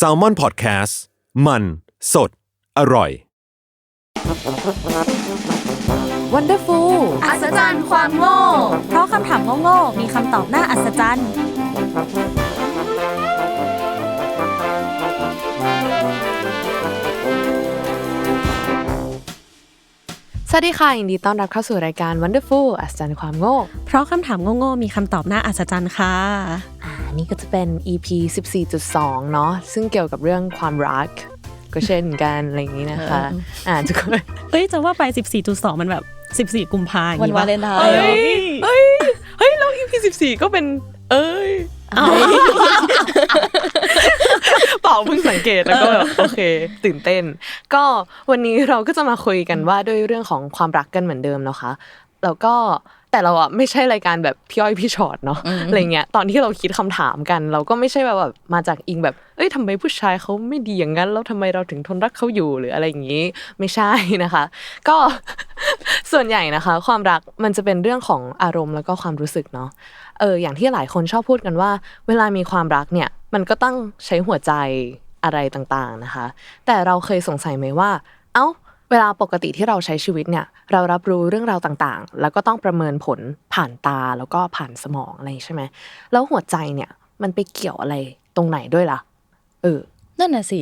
s a l ม o n PODCAST มัน สด อร่อย Wonderful อัศจรรย์ความโง่ เพราะคำถามโง่ๆมีคำตอบน่าอัศจรรย์ ส วัสดีค่ะยินดีต้อนรับเข้าสู่รายการ Wonderful อัศจรรย์ความโง่ เพราะคำถามโง่ๆมีคำตอบน่าอัศจรรย์ค่ะ อ่า นี่ก็จะเป็น EP 14.2 เนาะซึ่งเกี่ยวกับเรื่องความรัก ก็เช่นกันอะไรอย่างนี้นะคะ อ่าทุกคน เอ้ย จะว่าไป 14.2 มันแบบ 14 กุมภาพันธ์วันวาเลนไทน์เฮ้เหรอยเฮ้ยเฮ้ย แล้ว EP 14 ก็เป็น เอ้ย เปล่าเพิ่งสังเกตแล้วก็แบบโอเค ตื่นเต้น ก็วันนี้เราก็จะมาคุยกันว่าด้วยเรื่องของความรักกันเหมือนเดิมนะคะแล้วก็ แต่เราอะไม่ใช่รายการแบบพี่อ้อยพี่ชอตเนาะอะไรเงี้ยตอนที่เราคิดคำถามกัน เราก็ไม่ใช่แบบแบบมาจากอิงแบบ เอ้ยทำไมผู้ชายเขาไม่ดีอย่างนั้นแล้วทำไมเราถึงทนรักเขาอยู่หรืออะไรอย่างนี้ ไม่ใช่นะคะ ก็ส่วนใหญ่นะคะ ความรักมันจะเป็นเรื่องของอารมณ์แล้วก็ความรู้สึกเนาะเอออย่างที่หลายคนชอบพูดกันว่า เวลามีความรักเนี่ย มันก็ต้องใช้หัวใจอะไรต่างๆนะคะ แต่เราเคยสงสัยไหมว่า เอ้า เวลาปกติที่เราใช้ชีวิตเนี่ย เรารับรู้เรื่องราวต่างๆ แล้วก็ต้องประเมินผลผ่านตาแล้วก็ผ่านสมองอะไรใช่ไหมแล้วหัวใจเนี่ยมันไปเกี่ยวอะไรตรงไหนด้วยล่ะ เออ นั่นน่ะสิ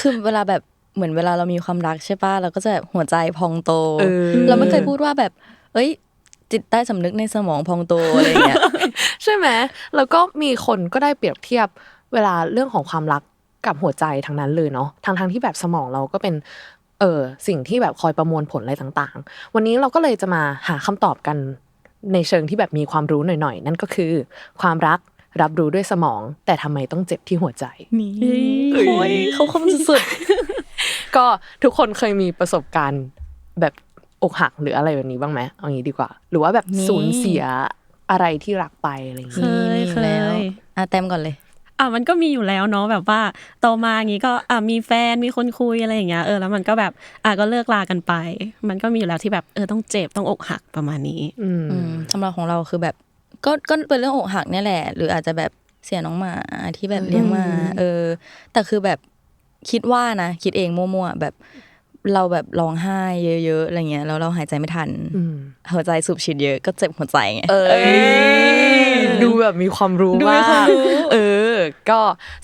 คือเวลาแบบเหมือนเวลาเรามีความรักใช่ป่ะเราก็จะแบบหัวใจพองโตเออเราไม่เคยพูดว่าแบบ เอ้ย จิตใต้สำนึกในสมองพองโตอะไรอย่างเงี้ยใช่ไหมแล้วก็มีคนก็ได้เปรียบเทียบเวลาเรื่องของความรักกับหัวใจทั้งนั้นเลยเนาะทั้งทั้งๆที่แบบสมองเราก็เป็น เออสิ่งที่แบบคอยประมวลผลอะไรต่างๆ วันนี้เราก็เลยจะมาหาคำตอบกันในเชิงที่แบบมีความรู้หน่อยๆ นั่นก็คือ ความรักรับรู้ด้วยสมอง แต่ทำไมต้องเจ็บที่หัวใจนี่โอ้ยเขาคมสุดก็ทุกคนเคยมีประสบการณ์แบบอกหักหรืออะไรแบบนี้บ้างไหมเอางี้ดีกว่า หรือว่าแบบสูญเสียอะไรที่รักไปอะไรอย่างเคเงี้ยยมีเคแล้วยอะแต้มก่อนเลย อะมันก็มีอยู่แล้วเนาะแบบว่าโตมาอย่างงี้ก็อะมีแฟนมีคนคุยอะไรอย่างเงี้ยเออแล้วมันก็แบบอะก็เลิกลากันไป มันก็มีอยู่แล้วที่แบบเออต้องเจ็บต้องอกหักประมาณนี้อืมอืมสำหรับของเราคือแบบก็ก็เป็นเรื่องอกหักเนี่ยแหละ หรืออาจจะแบบเสียน้องหมาที่แบบเลี้ยงมา เออ แต่คือแบบคิดว่านะคิดเองมั่วๆแบบเราแบบร้องไห้เยอะๆอะไรเงี้ยแล้วเราหายใจไม่ทันอืมหัวใจสูบฉีดเยอะก็เจ็บหัวใจไงเออดูแบบมีความรู้ดูมีมากความรู้เออ ก็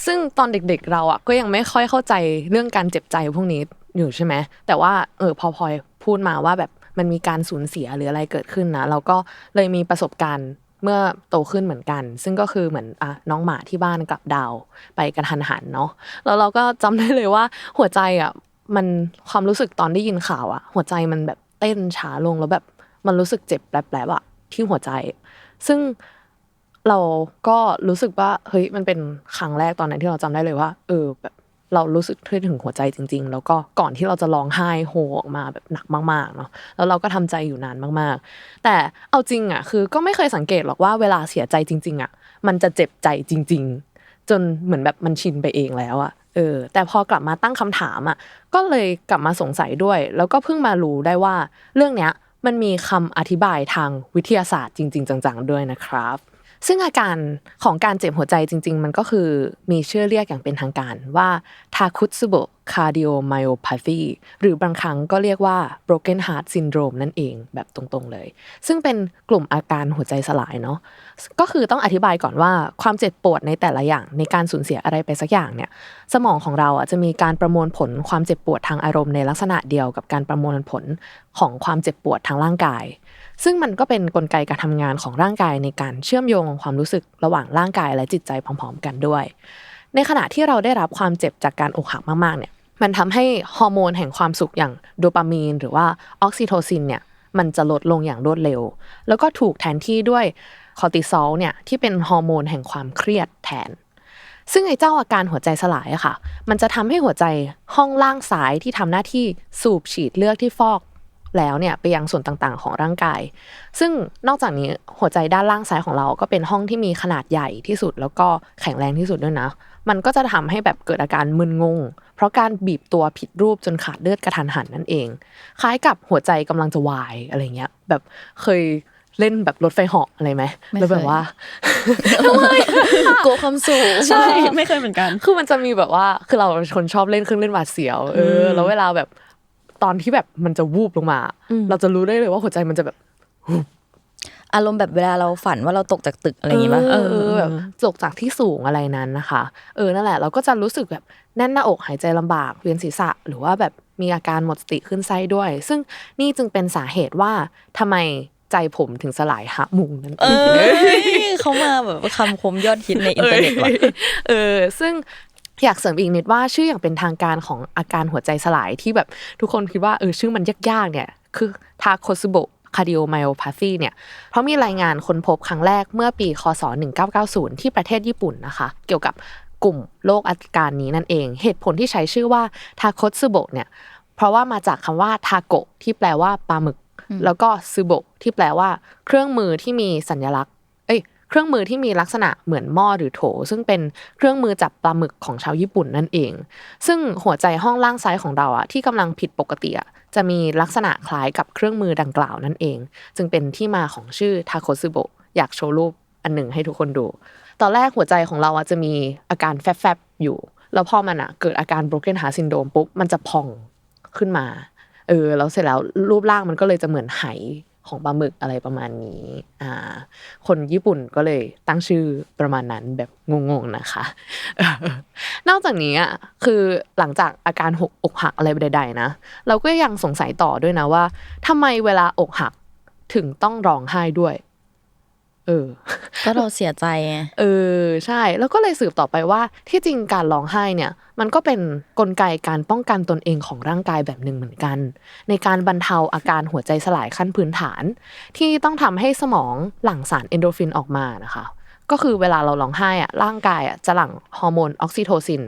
ซึ่งตอนเด็ก ๆ เราอะก็ยังไม่ค่อยเข้าใจเรื่องการเจ็บใจพวกนี้อยู่ใช่ไหมแต่ว่าเออพอพลอยพูดมาว่าแบบมันมีการสูญเสียหรืออะไรเกิดขึ้นนะเราก็เลยมีประสบการณ์เมื่อโตขึ้นเหมือนกัน ซึ่งก็คือเหมือนอะน้องหมาที่บ้านกลับดาวไปกระทันหันเนาะแล้วเราก็จำได้เลยว่าหัวใจอะมันความรู้สึกตอนได้ยินข่าวอะ หัวใจมันแบบเต้นช้าลงแล้วแบบมันรู้สึกเจ็บแปลบๆอะที่หัวใจ ซึ่ง เราก็รู้สึกว่าเฮ้ยมันเป็นครั้งแรกตอนนั้นที่เราจำได้เลยว่า เออแบบเรารู้สึกถึงหัวใจจริง ๆ แล้วก็ก่อนที่เราจะร้องไห้โฮออกมาแบบหนักมากๆเนาะแล้วเราก็ทำใจอยู่นานมากๆ แต่เอาจริงอะคือก็ไม่เคยสังเกตหรอกว่าเวลาเสียใจจริง ๆอะมันจะเจ็บใจจริง ๆ จนเหมือนแบบมันชินไปเองแล้วอะเออแต่พอกลับมาตั้งคำถามอะก็เลยกลับมาสงสัยด้วย แล้วก็เพิ่งมารู้ได้ว่าเรื่องเนี้ยมันมีคำอธิบายทางวิทยาศาสตร์จริง ๆ จังๆด้วยนะครับ ซึ่งอาการของการเจ็บหัวใจจริง ๆ มันก็คือมีชื่อเรียกอย่างเป็นทางการว่าทาคุตสึโบคาร์ดิโอไมโอพาธีหรือบางครั้งก็เรียกว่า broken heart syndrome นั่นเองแบบตรงๆเลย ซึ่งเป็นกลุ่มอาการหัวใจสลายเนาะก็คือต้องอธิบายก่อนว่าความเจ็บปวดในแต่ละอย่างในการสูญเสียอะไรไปสักอย่างเนี่ยสมองของเราอะจะมีการประมวลผลความเจ็บปวดทางอารมณ์ในลักษณะเดียวกับการประมวลผลของความเจ็บปวดทางร่างกาย ซึ่งมันก็เป็นนกลไกการทำงานของร่างกายในการเชื่อมโยงความรู้สึกระหว่างร่างกายและจิตใจพร้อมๆกันด้วย ในขณะที่เราได้รับความเจ็บจากการอกหักมากๆเนี่ยมันทำให้ฮอร์โมนแห่งความสุขอย่างโดปามีน หรือว่าออกซิโทซินเนี่ยมันจะลดลงอย่างรวดเร็ว แล้วก็ถูกแทนที่ด้วยคอร์ติซอลเนี่ยที่เป็นฮอร์โมนแห่งความเครียดแทน ซึ่งไอ้เจ้าอาการหัวใจสลายอะค่ะ มันจะทำให้หัวใจห้องล่างซ้ายที่ทำหน้าที่สูบฉีดเลือดที่ฟอก แล้วเนี่ยไปยังส่วนต่างๆ ของร่างกาย ซึ่งนอกจากนี้หัวใจด้านล่างซ้ายของเราก็เป็นห้องที่มีขนาดใหญ่ที่สุด แล้วก็แข็งแรงที่สุดด้วยนะ มันก็จะทำให้แบบเกิดอาการมึนงง เพราะการบีบตัวผิดรูปจนขาดเลือดกระทันหันนั่นเอง คล้ายกับหัวใจกำลังจะวายอะไรเงี้ย แบบเคยเล่นแบบรถไฟเหาะอะไรไหมไม่แล้วแบบเคยว่ากลัวความสูงใช่ไม่เคยเหมือนกัน คือมันจะมีแบบว่าคือเราเป็นคนชอบเล่นเครื่องเล่นหวาดเสียว เอออืมแล้วเวลาแบบ ตอนที่แบบมันจะวูบลงมาอืมเราจะรู้ได้เลยว่าหัวใจมันจะแบบอารมณ์แบบเวลาเราฝันว่าเราตกจากตึกอะไรอย่างงี้ป่ะเออเออแบบตกจากที่สูงอะไรนั้นนะคะ เออนั่นแหละเราก็จะรู้สึกแบบแน่นหน้าอกหายใจลำบากเวียนศีรษะ หรือว่าแบบมีอาการหมดสติขึ้นไส้ด้วย ซึ่งนี่จึงเป็นสาเหตุว่าทำไมใจผมถึงสลายหะมุงนั่นเอเองอเขามาแบบคำคมยอดฮิตในอินเทอร์เน็ตว่ะเออ ซึ่ง อยากเสริมอีกนิดว่าชื่ออย่างเป็นทางการของอาการหัวใจสลายที่แบบทุกคนคิดว่าเออชื่อมันยากๆเนี่ยคือทาโคซุโบคาร์ดิโอไมโอพาธีเนี่ย เพราะมีรายงานค้นพบครั้งแรกเมื่อปีคศ 1990 ที่ประเทศญี่ปุ่นนะคะ เกี่ยวกับกลุ่มโรคอาการนี้นั่นเอง เหตุผลที่ใช้ชื่อว่าทาโคซุโบเนี่ย เพราะว่ามาจากคำว่าทาโกที่แปลว่าปลาหมึก แล้วก็ซูโบที่แปลว่า เครื่องมือที่มีสัญลักษณ เครื่องมือที่มีลักษณะเหมือนหม้อหรือโถ ซึ่งเป็นเครื่องมือจับปลาหมึกของชาวญี่ปุ่นนั่นเอง ซึ่งหัวใจห้องล่างซ้ายของเราอะที่กำลังผิดปกติอะจะมีลักษณะคล้ายกับเครื่องมือดังกล่าวนั่นเอง จึงเป็นที่มาของชื่อทาโคซึโบอยากโชว์รูปอันหนึ่งให้ทุกคนดู ตอนแรกหัวใจของเราอะจะมีอาการแฟบๆอยู่ แล้วพอมันอะเกิดอาการ broken heart syndrome ปุ๊บมันจะพองขึ้นมาเออแล้วเสร็จแล้วรูปร่างมันก็เลยจะเหมือนไห ของปลาหมึกอะไรประมาณนี้อ่าคนญี่ปุ่นก็เลยตั้งชื่อประมาณนั้นแบบงงๆนะคะนอกจากนี้อะคือหลังจากอาการหกอกหักอะไรใดๆนะเราก็ยังสงสัยต่อด้วยนะว่าทำไมเวลาอกหักถึงต้องร้องไห้ด้วย เออ ก็เราเสียใจไงเออใช่ แล้วก็เลยสืบต่อไปว่าที่จริงการร้องไห้เนี่ย มันก็เป็นกลไกการป้องกันตนเองของร่างกายแบบหนึ่งเหมือนกัน ในการบรรเทาอาการหัวใจสลายขั้นพื้นฐาน ที่ต้องทำให้สมองหลั่งสารเอนโดฟินออกมานะคะ ก็คือเวลาเราร้องไห้อะร่างกายอะจะหลั่งฮอร์โมนออกซิโทซิน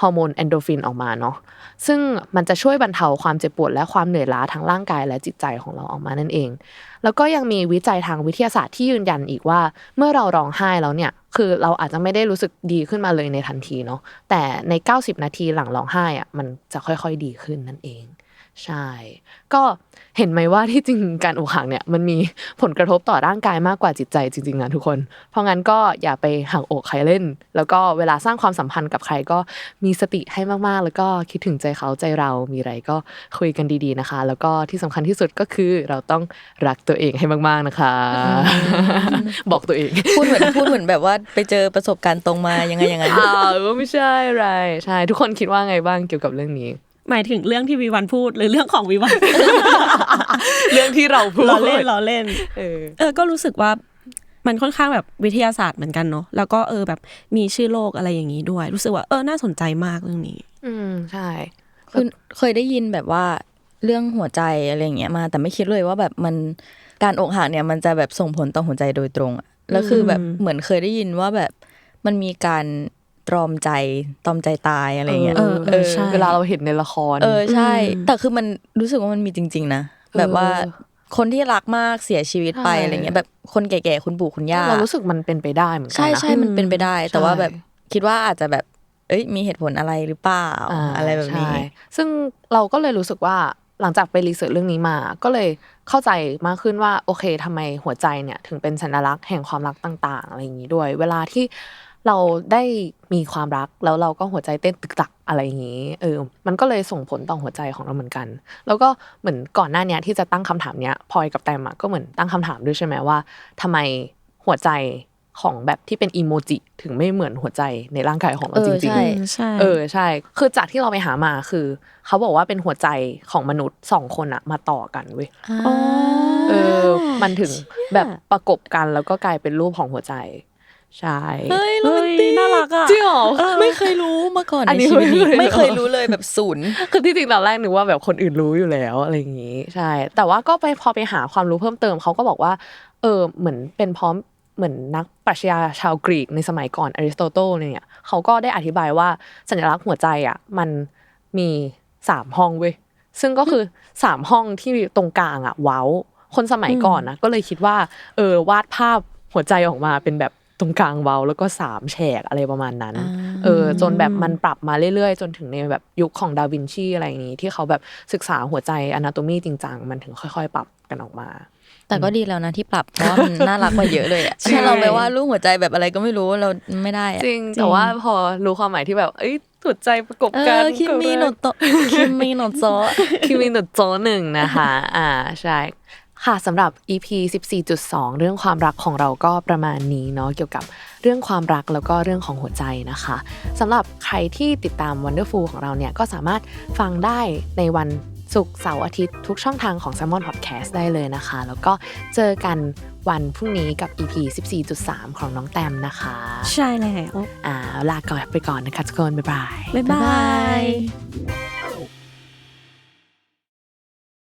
ฮอร์โมนเอนโดรฟินออกมาเนาะซึ่งมันจะช่วยบรรเทาความเจ็บปวดและความเหนื่อยล้าทั้งร่างกายและจิตใจของเราออกมานั่นเอง แล้วก็ยังมีวิจัยทางวิทยาศาสตร์ที่ยืนยันอีกว่า เมื่อเราร้องไห้แล้วเนี่ยคือเราอาจจะไม่ได้รู้สึกดีขึ้นมาเลยในทันทีเนาะแต่ใน 90 นาทีหลังร้องไห้อะมันจะค่อยๆดีขึ้นนั่นเอง ใช่ ก็เห็นไหมว่าที่จริงการอกหักเนี่ยมันมีผลกระทบต่อร่างกายมากกว่าจิตใจจริงๆนะทุกคน เพราะงั้นก็อย่าไปหักอกใครเล่น แล้วก็เวลาสร้างความสัมพันธ์กับใครก็มีสติให้มากๆ แล้วก็คิดถึงใจเขาใจเรามีอะไรก็คุยกันดีๆนะคะ แล้วก็ที่สำคัญที่สุดก็คือเราต้องรักตัวเองให้มากๆนะคะ บอกตัวเองพูดเหมือนพูดเหมือนแบบว่าไปเจอประสบการณ์ตรงมายังไงยังไงอ้าวไม่ใช่อะไรใช่ ทุกคนคิดว่าไงบ้างเกี่ยวกับเรื่องนี้ หมายถึงเรื่องที่วีวันพูดหรือเรื่องของวีวัน เรื่องที่เราพูดล้อเล่นล้อเล่น เออ เออ ก็รู้สึกว่ามันค่อนข้างแบบวิทยาศาสตร์เหมือนกันเนาะแล้วก็เออแบบมีชื่อโลกอะไรอย่างนี้ด้วย รู้สึกว่าเออน่าสนใจมากเรื่องนี้ อืมใช่คือเคยได้ยินแบบว่าเรื่องหัวใจอะไรอย่างเงี้ยมา แต่ไม่คิดเลยว่าแบบมันการอกหักเนี่ยมันจะแบบส่งผลต่อหัวใจโดยตรงอะแล้วคือแบบเหมือนเคยได้ยินว่าแบบมันมีการ ตรอมใจตรอมใจตายอะไรอย่างเงี้ยเออเออใช่เวลาเราเห็นในละคร เออใช่อืมแต่คือมันรู้สึกว่ามันมีจริง ๆ นะแบบว่าเออคนที่รักมากเสียชีวิตไปใช่อะไรเงี้ยแบบคนแก่ๆคุณปู่คุณย่าเรารู้สึกมันเป็นไปได้เหมือนกัใช่นะใช่มันเป็นไปได้ แต่ว่าใช่แบบคิดว่าอาจจะแบบ เอ้ยมีเหตุผลอะไรหรือเปล่าาอะไรแบบนี้ใช่ซึ่งเราก็เลยรู้สึกว่าหลังจากไปรีเสิร์ชเรื่องนี้มา ก็เลยเข้าใจมากขึ้นว่าโอเคทำไมหัวใจเนี่ยถึงเป็นสัญลักษณ์แห่งความรักต่าง ๆ อะไรอย่างนี้ด้วย เวลาที่ เราได้มีความรักแล้วเราก็หัวใจเต้นตึกตักอะไรอย่างนี้เออมันก็เลยส่งผลต่อหัวใจของเราเหมือนกัน แล้วก็เหมือนก่อนหน้าเนี้ยที่จะตั้งคำถามเนี้ยพลอยกับแตมอะก็เหมือนตั้งคำถามด้วยใช่ไหมว่าทำไมหัวใจของแบบที่เป็นอีโมจิถึงไม่เหมือนหัวใจในร่างกายของเราเอจอริงใช่ๆใช่เออใช่ คือจากที่เราไปหามาคือ เขาบอกว่าเป็นหัวใจของมนุษย์สองคนอะมาต่อกันเว้ยอ๋อเออ มันถึงแบบประกบกันแล้วก็กลายเป็นรูปของหัวใจ ใช่เฮ้ยโรเฮ้แมนยติกน่ารักอะจริงเหรอไม่เคยรู้มาก่อนอันในนี้ชีวิตนี้ไม่ไม่เคเคยยรู้รู้เลยแบบศูนย์คือที่จริงตอนแรกนึกว่าแบบคนอื่นรู้อยู่แล้วอะไรอย่างนี้ ใช่ แต่ว่าก็ไปพอไปหาความรู้เพิ่มเติมเขาก็บอกว่า เออเหมือนเป็นพร้อมเหมือนนักปรัชญาชาวกรีกในสมัยก่อนอริสโตเติลเนี่ยเขาก็ได้อธิบายว่าสัญลักษณ์หัวใจอะมันมีสามห้องเว้ยซึ่งก็คือสามห้องที่ตรงกลางอะ เว้า คนสมัยก่อนนะก็เลยคิดว่า เออวาดภาพหัวใจออกมาเป็นแบบ ตรงกลางเว้าแล้วก็สามแฉกอะไรประมาณนั้นอ่าเออจนแบบมันปรับมาเรื่อยๆ จนถึงในแบบยุคของดาวินชีอะไรอย่างนี้ ที่เขาแบบศึกษาหัวใจอนาโตมีจริงจังมันถึงค่อย ๆ ปรับกันออกมา แต่ก็ดีแล้วนะที่ปรับเพราะว่ามันน่ารักกว่าเยอะเลยอะใช่ถ้าเราไปว่าลูกหัวใจแบบอะไรก็ไม่รู้เราไม่ได้อะจริงแต่ว่าพอรู้ความหมายที่แบบเอ้ยถูกใจประกบเอกันอคิมิโนโตะคิมิโนโตะคิมิโนโจหนึ่งนะคะ อ่าใช่ ค่ะสำหรับ EP 14.2 เรื่องความรักของเราก็ประมาณนี้เนาะเกี่ยวกับเรื่องความรักแล้วก็เรื่องของหัวใจนะคะสำหรับใครที่ติดตาม Wonderful ของเราเนี่ยก็สามารถฟังได้ในวันศุกร์เสาร์อาทิตย์ทุกช่องทางของ s ซ m o n Podcast ได้เลยนะคะ แล้วก็เจอกันวันพรุ่งนี้กับ EP 14.3 ของน้องแตมนะคะ ใช่แล้วอ่าลาก่อนไปก่อนนะคะทุกคน บ๊ายบาย บ๊ายบาย